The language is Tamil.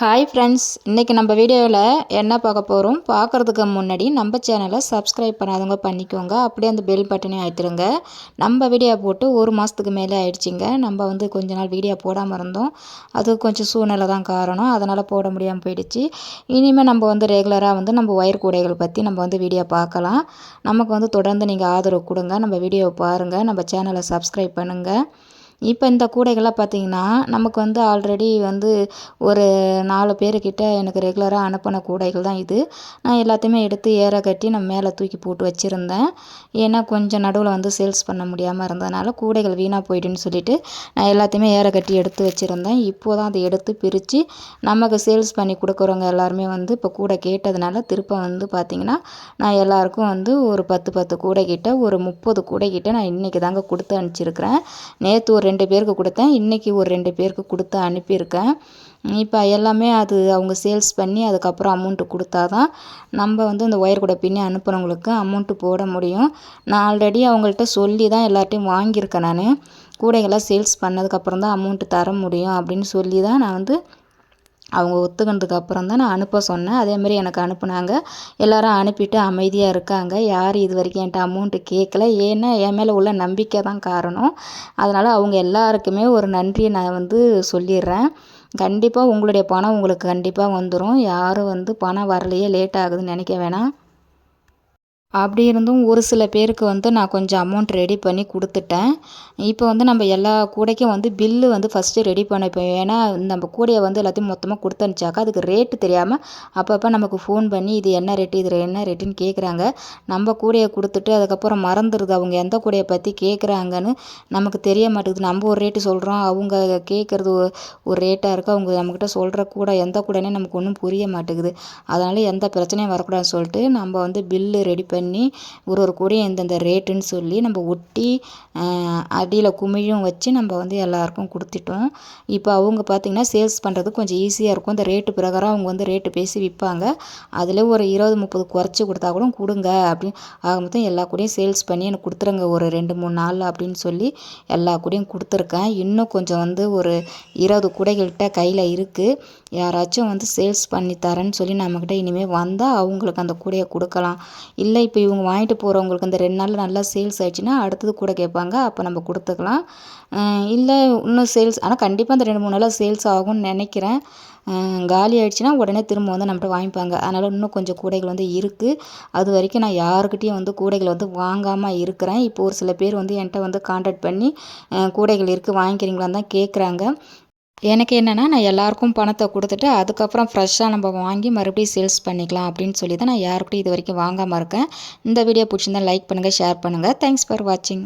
ஹாய் ஃப்ரெண்ட்ஸ் இன்றைக்கி நம்ம வீடியோவில் என்ன பார்க்க போகிறோம் பார்க்குறதுக்கு முன்னாடி நம்ம சேனலை சப்ஸ்கிரைப் பண்ணாதவங்க பண்ணிக்கோங்க. அப்படியே அந்த பெல் பட்டனையும் ஆயிட்டுருங்க நம்ம வீடியோ போட்டு ஒரு மாதத்துக்கு மேலே ஆயிடுச்சிங்க. நம்ம வந்து கொஞ்ச நாள் வீடியோ போடாமல் இருந்தோம். அது கொஞ்சம் சூழ்நிலை தான் காரணம். அதனால் போட முடியாமல் போயிடுச்சு. இனிமேல் நம்ம வந்து ரெகுலராக வந்து நம்ம ஒயர் கூடைகள் பற்றி நம்ம வந்து வீடியோ பார்க்கலாம். நமக்கு வந்து தொடர்ந்து நீங்கள் ஆதரவு கொடுங்க. நம்ம வீடியோவை பாருங்கள் நம்ம சேனலை சப்ஸ்கிரைப் பண்ணுங்கள் இப்போ இந்த கூடைகள்லாம் பார்த்திங்கன்னா நமக்கு வந்து ஆல்ரெடி வந்து ஒரு நாலு பேருக்கிட்ட எனக்கு ரெகுலராக அனுப்பின கூடைகள் தான் இது. நான் எல்லாத்தையுமே எடுத்து ஏற கட்டி நான் மேலே தூக்கி போட்டு வச்சுருந்தேன். ஏன்னா கொஞ்சம் நடுவில் வந்து சேல்ஸ் பண்ண முடியாமல் இருந்ததுனால கூடைகள் வீணாக போயிடுன்னு சொல்லிவிட்டு நான் எல்லாத்தையுமே ஏற கட்டி எடுத்து வச்சுருந்தேன். இப்போ தான் அதை எடுத்து பிரித்து நமக்கு சேல்ஸ் பண்ணி கொடுக்குறவங்க எல்லாருமே வந்து இப்போ கூடை கேட்டதுனால திருப்ப வந்து பார்த்திங்கன்னா நான் எல்லாருக்கும் வந்து ஒரு பத்து பத்து கூடை கிட்ட ஒரு முப்பது கூடை கிட்ட நான் இன்றைக்கி தாங்க கொடுத்து அனுப்பிச்சிருக்கிறேன். நேற்று ஒரு ரெண்டு பேருக்கு கொடுத்தேன். இன்றைக்கி ஒரு ரெண்டு பேருக்கு கொடுத்து அனுப்பியிருக்கேன். இப்போ எல்லாமே அது அவங்க சேல்ஸ் பண்ணி அதுக்கப்புறம் அமௌண்ட்டு கொடுத்தா தான் நம்ம வந்து இந்த ஒயர் கூட பின்னி அனுப்புகிறவங்களுக்கு அமௌண்ட்டு போட முடியும். நான் ஆல்ரெடி அவங்கள்ட்ட சொல்லி தான் எல்லார்ட்டையும் வாங்கியிருக்கேன் நான். கூடைகளாக சேல்ஸ் பண்ணதுக்கப்புறம் தான் அமௌண்ட்டு தர முடியும் அப்படின்னு சொல்லி தான் நான் வந்து அவங்க ஒத்துக்கினதுக்கு அப்புறம் தான் நான் அனுப்ப சொன்னேன். அதேமாரி எனக்கு அனுப்புனாங்க. எல்லோரும் அனுப்பிட்டு அமைதியாக இருக்காங்க. யாரும் இது வரைக்கும் என்கிட்ட அமௌண்ட்டு கேட்கல ஏன்னா என் மேலே உள்ள நம்பிக்கை தான் காரணம். அதனால் அவங்க எல்லாருக்குமே ஒரு நன்றியை நான் வந்து சொல்லிடுறேன். கண்டிப்பாக உங்களுடைய பணம் உங்களுக்கு கண்டிப்பாக வந்துடும் யாரும் வந்து பணம் வரலையே லேட் ஆகுதுன்னு நினைக்க வேணாம். அப்படி இருந்தும் ஒரு சில பேருக்கு வந்து நான் கொஞ்சம் அமௌண்ட் ரெடி பண்ணி கொடுத்துட்டேன். இப்போ வந்து நம்ம எல்லா கூடைக்கும் வந்து பில்லு வந்து ஃபஸ்ட்டு ரெடி பண்ணிப்போம் ஏன்னா நம்ம கூடையை வந்து எல்லாத்தையும் மொத்தமாக கொடுத்து அனுப்பிச்சாக்கா அதுக்கு ரேட்டு தெரியாமல் அப்பப்போ நமக்கு ஃபோன் பண்ணி இது என்ன ரேட்டு இது என்ன ரேட்டுன்னு கேட்குறாங்க நம்ம கூடையை கொடுத்துட்டு அதுக்கப்புறம் மறந்துடுது அவங்க எந்த கூடையை பற்றி கேட்குறாங்கன்னு நமக்கு தெரிய மாட்டேங்குது. நம்ம ஒரு ரேட்டு சொல்கிறோம் அவங்க கேட்குறது ஒரு ரேட்டாக இருக்குது அவங்க நம்மக்கிட்ட சொல்கிற கூடை எந்த கூடனே நமக்கு ஒன்றும் புரிய மாட்டேங்குது. அதனால் எந்த பிரச்சனையும் வரக்கூடாதுன்னு சொல்லிட்டு நம்ம வந்து பில்லு ரெடி பண்ணி பண்ணி ஒரு ஒரு கூடையும் எந்தெந்த ரேட்டுன்னு சொல்லி நம்ம ஒட்டி அடியில் குமிழும் வச்சு நம்ம வந்து எல்லாருக்கும் கொடுத்துட்டோம். இப்போ அவங்க பார்த்திங்கன்னா சேல்ஸ் பண்ணுறது கொஞ்சம் ஈஸியாக இருக்கும். இந்த ரேட்டு பிரகாரம் அவங்க வந்து ரேட்டு பேசி விற்பாங்க. அதில் ஒரு இருபது முப்பது குறைச்சி கொடுத்தா கூட கொடுங்க அப்படின்னு. ஆக மொத்தம் எல்லா கூடையும் சேல்ஸ் பண்ணி எனக்கு கொடுத்துருங்க. ஒரு ரெண்டு மூணு நாள் அப்படின்னு சொல்லி எல்லா கூடையும் கொடுத்துருக்கேன். இன்னும் கொஞ்சம் வந்து ஒரு இருபது கூடைகள்கிட்ட கையில் இருக்குது யாராச்சும் வந்து சேல்ஸ் பண்ணி தரேன்னு சொல்லி நம்மக்கிட்ட இனிமேல் வந்தால் அவங்களுக்கு அந்த கூடையை கொடுக்கலாம். இல்லை இப்போ இவங்க வாங்கிட்டு போகிறவங்களுக்கு இந்த ரெண்டு நாளில் நல்லா சேல்ஸ் ஆயிடுச்சுன்னா அடுத்தது கூட கேட்பாங்க. அப்போ நம்ம கொடுத்துக்கலாம். இல்லை இன்னும் சேல்ஸ் ஆனால் கண்டிப்பாக அந்த ரெண்டு மூணு நாளில் சேல்ஸ் ஆகும்னு நினைக்கிறேன். காலி ஆகிடுச்சின்னா உடனே திரும்ப வந்து நம்மகிட்ட வாங்கிப்பாங்க. அதனால் இன்னும் கொஞ்சம் கூடைகள் வந்து இருக்குது அது வரைக்கும் நான் யாருக்கிட்டேயும் வந்து கூடைகள் வந்து வாங்காமல் இருக்கிறேன். இப்போ ஒரு சில பேர் வந்து என்கிட்ட வந்து கான்டாக்ட் பண்ணி கூடைகள் இருக்குது வாங்கிக்கிறீங்களான்னு தான் கேட்குறாங்க எனக்கு என்னென்னா நான் எல்லாருக்கும் பணத்தை கொடுத்துட்டு அதுக்கப்புறம் ஃப்ரெஷ்ஷாக நம்ம வாங்கி மறுபடியும் சேல்ஸ் பண்ணிக்கலாம் அப்படின்னு சொல்லி தான் நான் யாருக்கிட்டையும் இது வரைக்கும் வாங்காமல் இருக்கேன். இந்த வீடியோ பிடிச்சிருந்தா லைக் பண்ணுங்கள் ஷேர் பண்ணுங்கள் தேங்க்ஸ் ஃபார் வாட்சிங்